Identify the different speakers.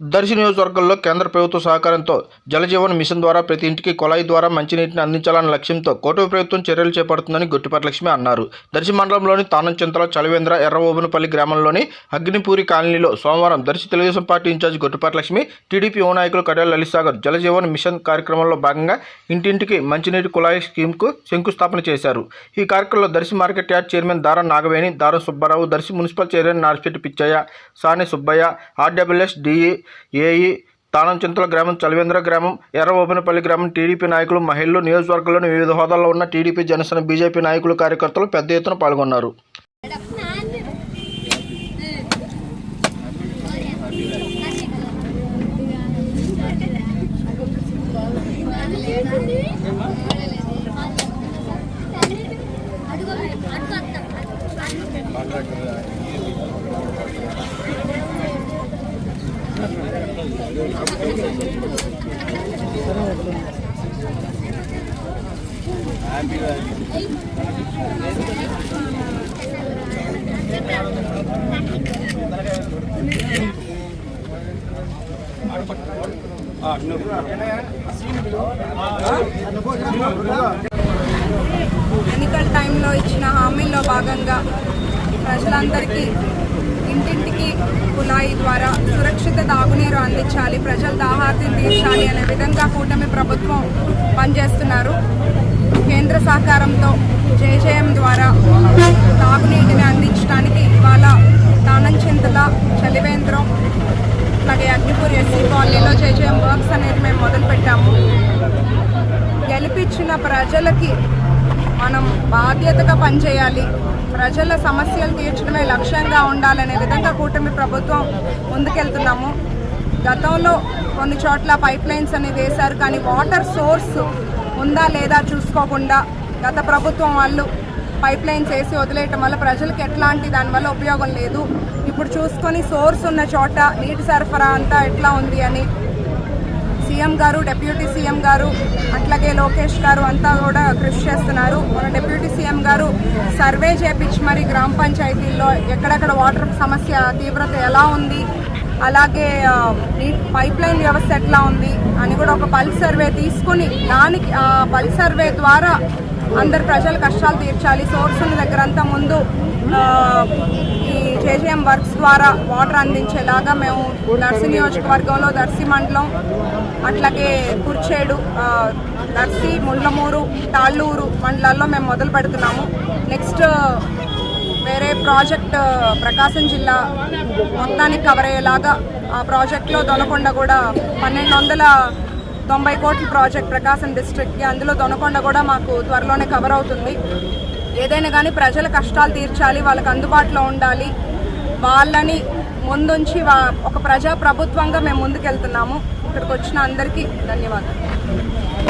Speaker 1: దర్శి నియోజకవర్గంలో కేంద్ర ప్రభుత్వ సహకారంతో జలజీవన్ మిషన్ ద్వారా ప్రతి ఇంటికి కుళాయి ద్వారా మంచినీటిని అందించాలన్న లక్ష్యంతో కూటమి ప్రభుత్వం చర్యలు చేపడుతుందని గుట్టిపట్లక్ష్మి అన్నారు. దర్శి మండలంలోని తానంచింతల చలివేంద్ర ఎర్రఓబునపల్లి గ్రామంలోని అగ్నిపూరి కాలనీలో సోమవారం Darsi Telugu Desam party incharge Guttipatlakshmi TDP ఓ నాయకులు కడియాల లలిసాగర్ జలజీవన్ మిషన్ కార్యక్రమంలో భాగంగా ఇంటింటికి మంచినీటి కుళాయి స్కీమ్కు శంకుస్థాపన చేశారు. ఈ కార్యక్రమంలో Darsi market yard chairman Dara Nagaveni Daram Subbarao Darsi municipal chairman Narsipetti Pichaiah Sani Subbaiah RWS DE AE Tanamchintala గ్రామం చలివేంద్ర గ్రామం ఎర్రఓపెనపల్లి గ్రామం టీడీపీ నాయకులు మహిళలు నియోజకవర్గంలోని వివిధ హోదాల్లో ఉన్న టీడీపీ జనసేన బీజేపీ నాయకులు కార్యకర్తలు పెద్ద ఎత్తున పాల్గొన్నారు.
Speaker 2: ఎన్నికల టైంలో ఇచ్చిన హామీల్లో భాగంగా ప్రజలందరికీ ఇంటింటికి కుళాయి ద్వారా సురక్షిత తాగునీరు అందించాలి ప్రజల దాహార్తిని తీర్చాలి అనే విధంగా కూటమి ప్రభుత్వం పనిచేస్తున్నారు. కేంద్ర సహకారంతో జేజేఎం ద్వారా తాగునీటిని అందించడానికి ఇవాళ తానంచింతల చలివేంద్రం అలాగే అగ్నిపూర్ ఎస్సీ కాలనీలో జేజేఎం వర్క్స్ అనేది మేము మొదలుపెట్టాము. గెలిపించిన ప్రజలకి మనం బాధ్యతగా పనిచేయాలి. ప్రజల సమస్యలు తీర్చడమే లక్ష్యంగా ఉండాలనే విధంగా కూటమి ప్రభుత్వం ముందుకెళ్తున్నాము. గతంలో కొన్ని చోట్ల పైప్ లైన్స్ అనేది వేశారు కానీ వాటర్ సోర్స్ ఉందా లేదా చూసుకోకుండా గత ప్రభుత్వం వాళ్ళు పైప్ లైన్స్ వేసి వదిలేయటం వల్ల ప్రజలకు ఎట్లాంటి దానివల్ల ఉపయోగం లేదు. ఇప్పుడు చూసుకొని సోర్స్ ఉన్న చోట నీటి సరఫరా అంతా ఎట్లా ఉంది అని సీఎం గారు డిప్యూటీ సీఎం గారు అట్లాగే లోకేష్ గారు అంతా కూడా కృషి చేస్తున్నారు. మన డిప్యూటీ సీఎం గారు సర్వే చేపించి మరి గ్రామ పంచాయతీల్లో ఎక్కడెక్కడ వాటర్ సమస్య తీవ్రత ఎలా ఉంది అలాగే ఆ, పైప్ లైన్ వ్యవస్థ ఎట్లా ఉంది అని కూడా ఒక పల్స్ సర్వే తీసుకుని దానికి ఆ పల్స్ సర్వే ద్వారా అందరు ప్రజల కష్టాలు తీర్చాలి. సోర్సుల దగ్గర అంతా ముందు ఈ జేజేఎం వర్క్స్ ద్వారా వాటర్ అందించేలాగా మేము దర్శి నియోజకవర్గంలో దర్శి మండలం అట్లాగే కుర్చేడు నర్సి దర్శి ముళ్ళమూరు తాళ్ళూరు మండలాల్లో మేము మొదలు పెడుతున్నాము. నెక్స్ట్ వేరే ప్రాజెక్ట్ ప్రకాశం జిల్లా మొత్తానికి కవర్ అయ్యేలాగా ఆ ప్రాజెక్ట్లో దొనకొండ కూడా పన్నెండు వందల తొంభై కోట్ల ప్రాజెక్ట్ ప్రకాశం డిస్ట్రిక్ట్కి అందులో దొనకొండ కూడా మాకు త్వరలోనే కవర్ అవుతుంది. ఏదైనా కానీ ప్రజల కష్టాలు తీర్చాలి వాళ్ళకి అందుబాటులో ఉండాలి వాళ్ళని ముందుంచి వా- ఒక ప్రజా ప్రభుత్వంగా మేము ముందుకెళ్తున్నాము. ఇక్కడికి వచ్చిన అందరికీ ధన్యవాదాలు.